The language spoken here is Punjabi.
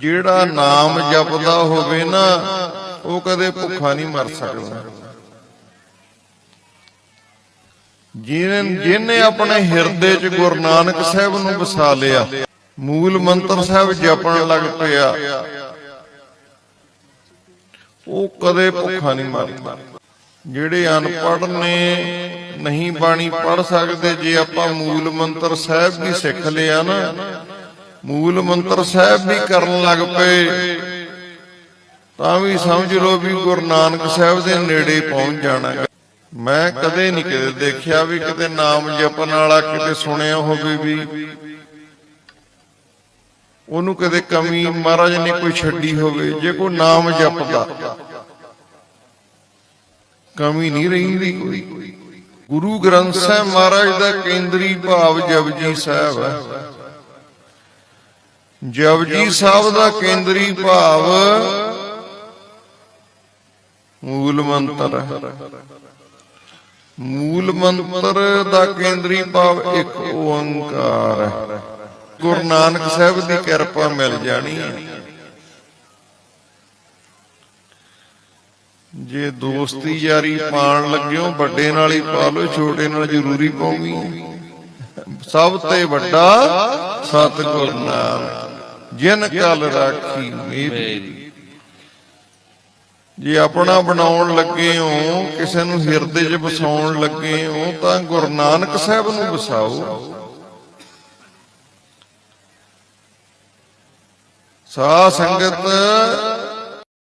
ਜਿਹੜਾ ਨਾਮ ਜਪਦਾ ਹੋਵੇ ਨਾ ਉਹ ਕਦੇ ਭੁੱਖਾ ਨਹੀਂ ਮਰ ਸਕਦਾ। ਜਿਹਨੇ ਜਿਹਨੇ ਆਪਣੇ ਹਿਰਦੇ 'ਚ ਗੁਰੂ ਨਾਨਕ ਸਾਹਿਬ ਨੂੰ ਵਸਾ ਲਿਆ। ਮੂਲ ਮੰਤਰ ਸਾਹਿਬ ਜਪਣ ਲੱਗ ਪਿਆ। ਉਹ ਕਦੇ ਭੁੱਖਾ ਨਹੀਂ ਮਰਦਾ ਜਿਹੜੇ ਅਨਪੜ੍ਹ ਨੇ ਨਹੀਂ ਬਾਣੀ ਪੜ੍ਹ ਸਕਦੇ। ਜੇ ਆਪਾਂ ਮੂਲ ਮੰਤਰ ਸਾਹਿਬ ਵੀ ਸਿੱਖ ਲਿਆ ਨਾ ਮੂਲ ਮੰਤਰ ਸਾਹਿਬ ਵੀ ਕਰਨ ਲੱਗ ਪਏ। ਤਾਂ ਵੀ ਸਮਝ ਲਓ ਵੀ ਗੁਰੂ ਨਾਨਕ ਸਾਹਿਬ ਦੇ ਨੇੜੇ ਪਹੁੰਚ ਜਾਣਾ। ਮੈਂ ਕਦੇ ਨਹੀਂ ਕਿਤੇ ਦੇਖਿਆ ਵੀ ਕਿਤੇ ਨਾਮ ਜਪਣ ਵਾਲਾ ਕਿਤੇ ਸੁਣਿਆ ਹੋਵੇ ਵੀ। ਉਹਨੂੰ ਕਦੇ ਕਮੀ ਮਹਾਰਾਜ ਨੇ ਕੋਈ ਛੱਡੀ ਹੋਵੇ, ਜੇ ਕੋਈ ਨਾਮ ਜਪਦਾ। ਕਮੀ ਨਹੀਂ ਰਹਿੰਦੀ ਕੋਈ। ਗੁਰੂ ਗ੍ਰੰਥ ਸਾਹਿਬ ਮਹਾਰਾਜ ਦਾ ਕੇਂਦਰੀ ਭਾਵ ਜਪਜੀ ਸਾਹਿਬ ਹੈ। ਜਪਜੀ ਸਾਹਿਬ ਦਾ ਕੇਂਦਰੀ ਭਾਵ ਮੂਲ ਮੰਤਰ ਹੈ। ਮੂਲ ਮੰਤਰ ਦਾ ਕੇਂਦਰੀ ਭਾਵ ਇੱਕ ਓੰਕਾਰ ਹੈ। ਗੁਰੂ ਨਾਨਕ ਸਾਹਿਬ ਦੀ ਕਿਰਪਾ ਮਿਲ ਜਾਣੀ ਹੈ। ਜੇ ਦੋਸਤੀ ਯਾਰੀ ਪਾਣ ਲੱਗਿਓ, ਵੱਡੇ ਨਾਲ ਹੀ ਪਾ ਲਓ, ਛੋਟੇ ਨਾਲ ਜ਼ਰੂਰੀ ਪਾਉਣੀ ਸਭ ਤੇ ਵੱਡਾ ਸਤਿਗੁਰ ਨਾਮ ਜਿਨ ਕਲ ਰਾਖੀ ਮੇਰੀ। ਜੇ ਆਪਣਾ ਬਣਾਉਣ ਲੱਗੇ ਹੋ ਕਿਸੇ ਨੂੰ ਹਿਰਦੇ 'ਚ ਵਸਾਉਣ ਲੱਗੇ ਹੋ ਤਾਂ ਗੁਰੂ ਨਾਨਕ ਸਾਹਿਬ ਨੂੰ ਵਸਾਓ। ਸਾਧ ਸੰਗਤ